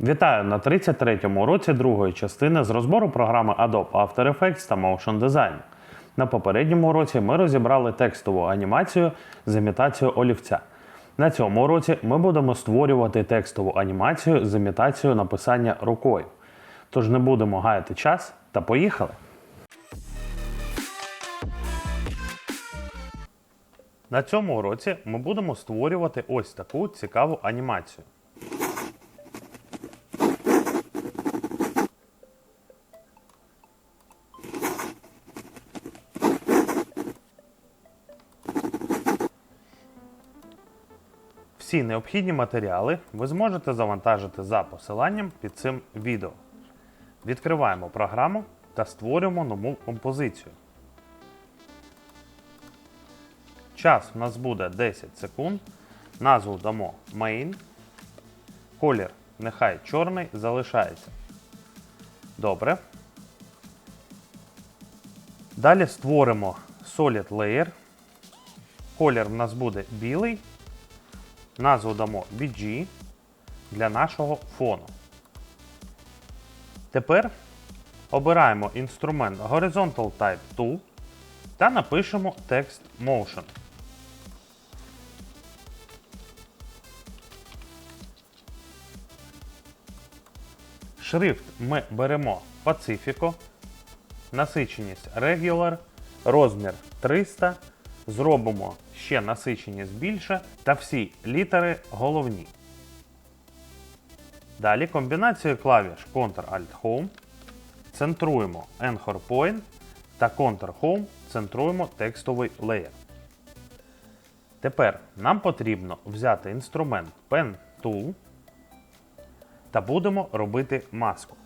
Вітаю на 33-му уроці другої частини з розбору програми Adobe After Effects та Motion Design. На попередньому уроці ми розібрали текстову анімацію з імітацією олівця. На цьому уроці ми будемо створювати текстову анімацію з імітацією написання рукою. Тож не будемо гаяти час та поїхали! На цьому уроці ми будемо створювати ось таку цікаву анімацію. Всі необхідні матеріали ви зможете завантажити за посиланням під цим відео. Відкриваємо програму та створюємо нову композицію. Час у нас буде 10 секунд. Назву дамо Main. Колір нехай чорний залишається. Добре. Далі створимо Solid Layer. Колір в нас буде білий. Назву дамо BG для нашого фону. Тепер обираємо інструмент Horizontal Type Tool та напишемо текст Motion. Шрифт ми беремо Pacifico, насиченість Regular, розмір 300, зробимо ще насиченість більше та всі літери головні. Далі комбінацією клавіш Ctrl-Alt-Home центруємо Anchor Point та Ctrl-Home центруємо текстовий леєр. Тепер нам потрібно взяти інструмент Pen Tool та будемо робити маску.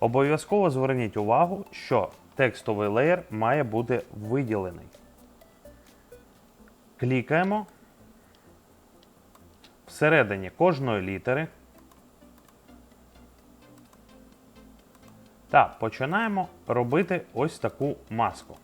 Обов'язково зверніть увагу, що текстовий леєр має бути виділений. Клікаємо всередині кожної літери та починаємо робити ось таку маску.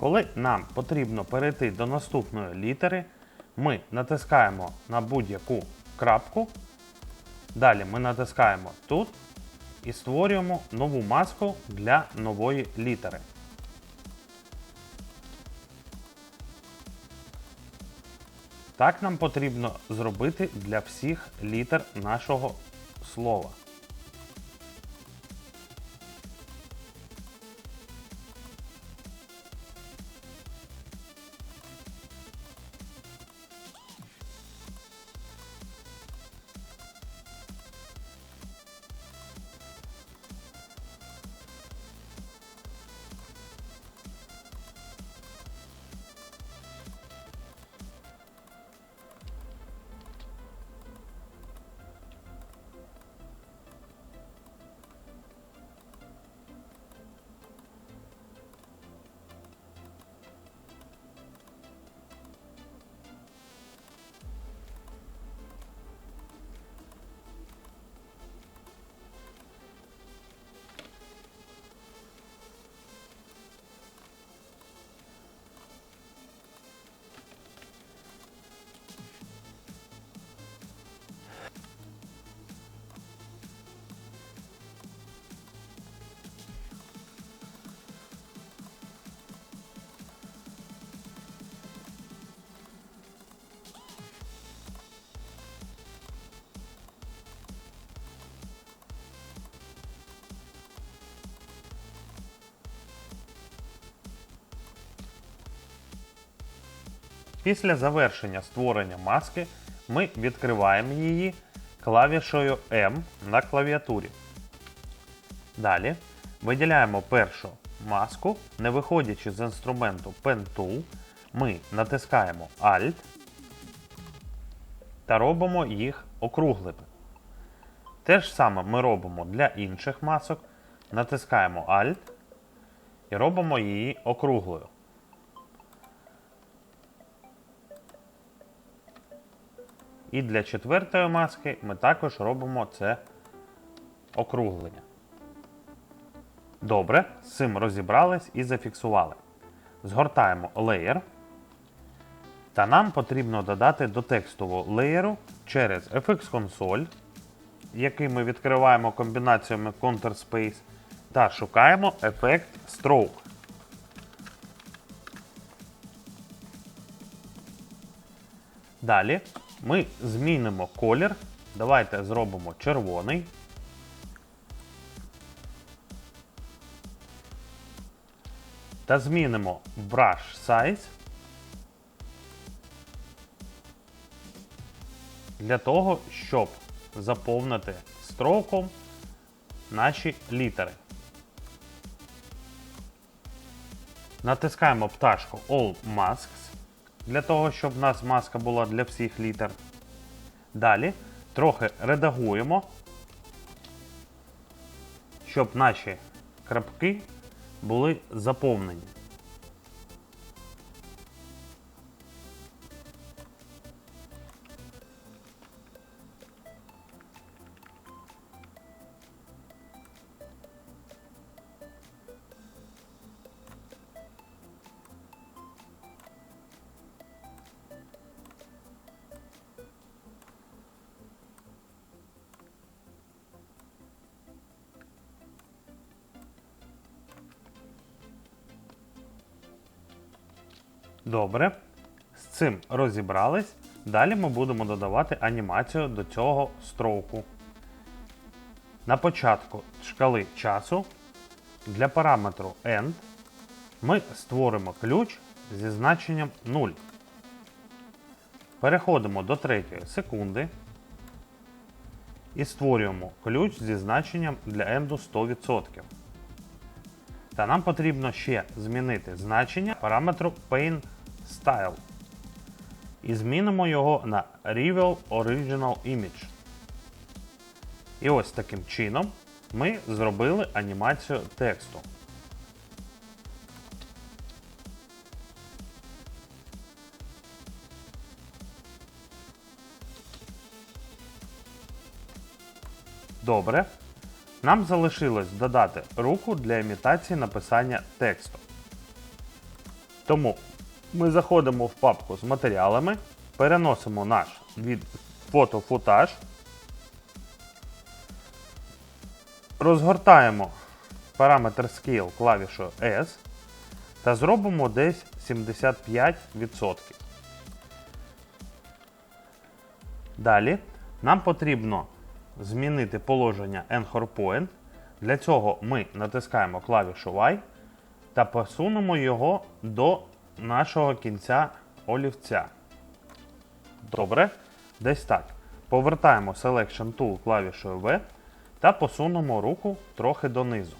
Коли нам потрібно перейти до наступної літери, ми натискаємо на будь-яку крапку. Далі ми натискаємо тут і створюємо нову маску для нової літери. Так нам потрібно зробити для всіх літер нашого слова. Після завершення створення маски ми відкриваємо її клавішою M на клавіатурі. Далі виділяємо першу маску, не виходячи з інструменту Pen Tool, ми натискаємо Alt та робимо їх округлими. Те ж саме ми робимо для інших масок. Натискаємо Alt і робимо її округлою. І для четвертої маски ми також робимо це округлення. Добре, з цим розібрались і зафіксували. Згортаємо Layer. Та нам потрібно додати до текстового леєру через FX Console, який ми відкриваємо комбінаціями Counter Space, та шукаємо ефект Stroke. Далі ми змінимо колір. Давайте зробимо червоний. Та змінимо Brush Size для того, щоб заповнити строком наші літери. Натискаємо пташку All Masks для того, щоб у нас маска була для всіх літер. Далі трохи редагуємо, щоб наші крапки були заповнені. Добре. З цим розібрались. Далі ми будемо додавати анімацію до цього строку. На початку шкали часу для параметру End ми створимо ключ зі значенням 0. Переходимо до третьої секунди і створюємо ключ зі значенням для енду 100%. Та нам потрібно ще змінити значення параметру Pane Style. І змінимо його на Reveal Original Image. І ось таким чином ми зробили анімацію тексту. Добре. Нам залишилось додати руку для імітації написання тексту. Тому ми заходимо в папку з матеріалами, переносимо наш від фотофутаж, розгортаємо параметр Scale клавішою S та зробимо десь 75%. Далі нам потрібно змінити положення Anchor Point. Для цього ми натискаємо клавішу Y та посунемо його до нашого кінця олівця. Добре. Десь так. Повертаємо Selection Tool клавішою V та посунемо руку трохи донизу.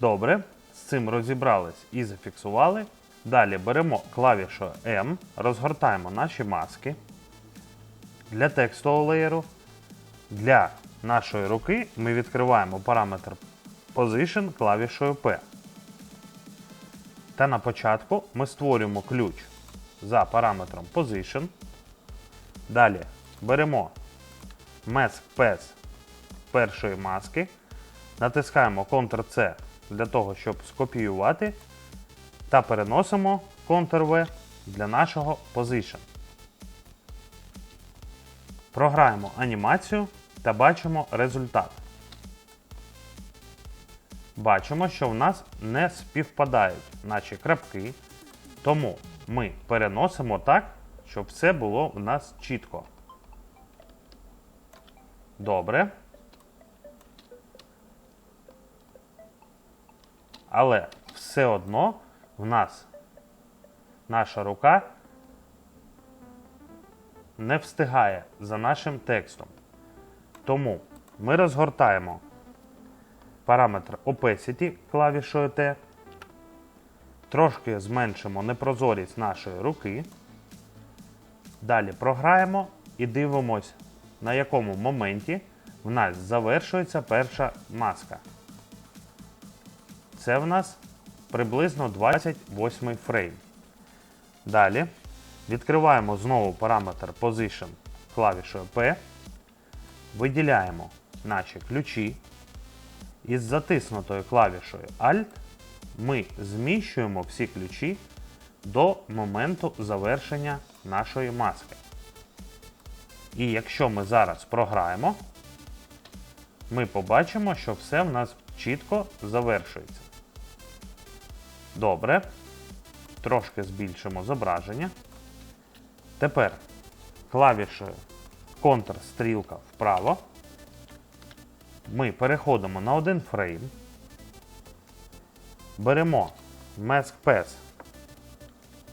Добре. З цим розібрались і зафіксували. Далі беремо клавішу M, розгортаємо наші маски для текстового леєру. Для нашої руки ми відкриваємо параметр Position клавішою P. Та на початку ми створюємо ключ за параметром Position. Далі беремо Mask Path першої маски, натискаємо Ctrl-C для того, щоб скопіювати та переносимо Ctrl-V для нашого Position. Програємо анімацію та бачимо результат. Бачимо, що в нас не співпадають наші крапки, тому ми переносимо так, щоб все було в нас чітко. Добре. Але все одно в нас наша рука не встигає за нашим текстом. Тому ми розгортаємо параметр Opacity клавішою T, трошки зменшимо непрозорість нашої руки. Далі програємо і дивимось, на якому моменті в нас завершується перша маска. Це в нас приблизно 28 фрейм. Далі відкриваємо знову параметр Position клавішою P. Виділяємо наші ключі. Із затиснутою клавішою Alt ми зміщуємо всі ключі до моменту завершення нашої маски. І якщо ми зараз програємо, ми побачимо, що все в нас чітко завершується. Добре. Трошки збільшимо зображення. Тепер клавішою Ctrl-стрілка вправо. Ми переходимо на один фрейм. Беремо Mask Pass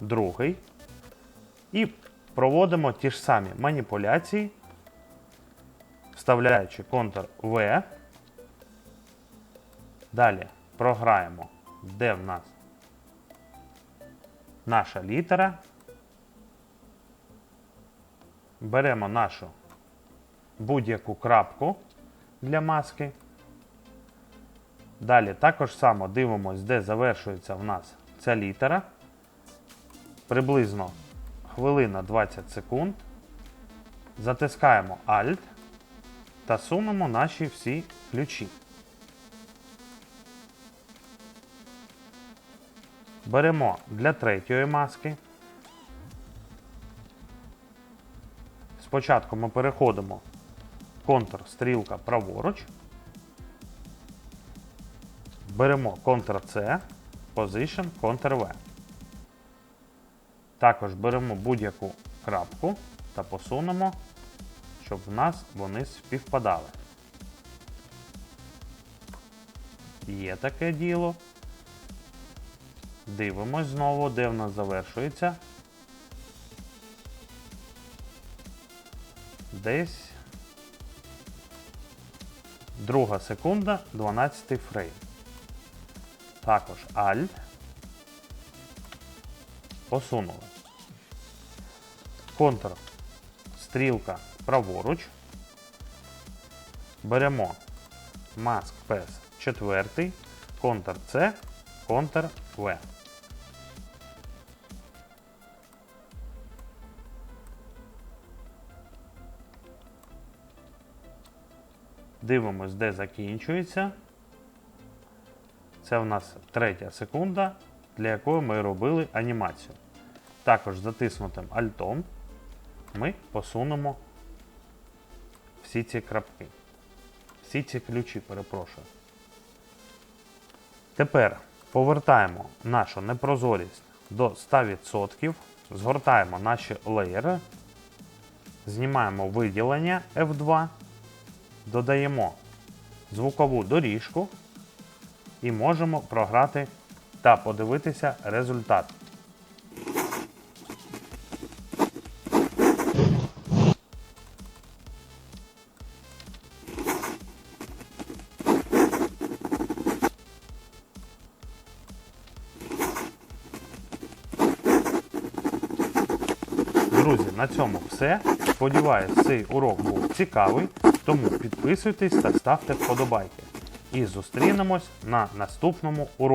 другий і проводимо ті ж самі маніпуляції, вставляючи Ctrl-V. Далі програємо, де в нас наша літера. Беремо нашу будь-яку крапку для маски. Далі також само дивимось, де завершується в нас ця літера. Приблизно хвилина 20 секунд. Затискаємо Alt та сунемо наші всі ключі. Беремо для третьої маски. Спочатку ми переходимо Ctrl стрілка праворуч. Беремо Ctrl-C, Position, Ctrl-V. Також беремо будь-яку крапку та посунемо, щоб в нас вони співпадали. Є таке діло. Дивимось знову, де в нас завершується. Десь друга секунда, 12 фрейм. Також Alt. Посунули. Ctrl. Стрілка праворуч. Беремо Mask Pass 4, Ctrl-C, Ctrl-V. Дивимось, де закінчується. Це в нас третя секунда, для якої ми робили анімацію. Також затиснутим альтом ми посунемо всі ці крапки. Всі ці ключі, перепрошую. Тепер повертаємо нашу непрозорість до 100%, згортаємо наші леєри, знімаємо виділення F2, додаємо звукову доріжку і можемо програти та подивитися результат. На цьому все. Сподіваюсь, цей урок був цікавий, тому підписуйтесь та ставте вподобайки. І зустрінемось на наступному уроці.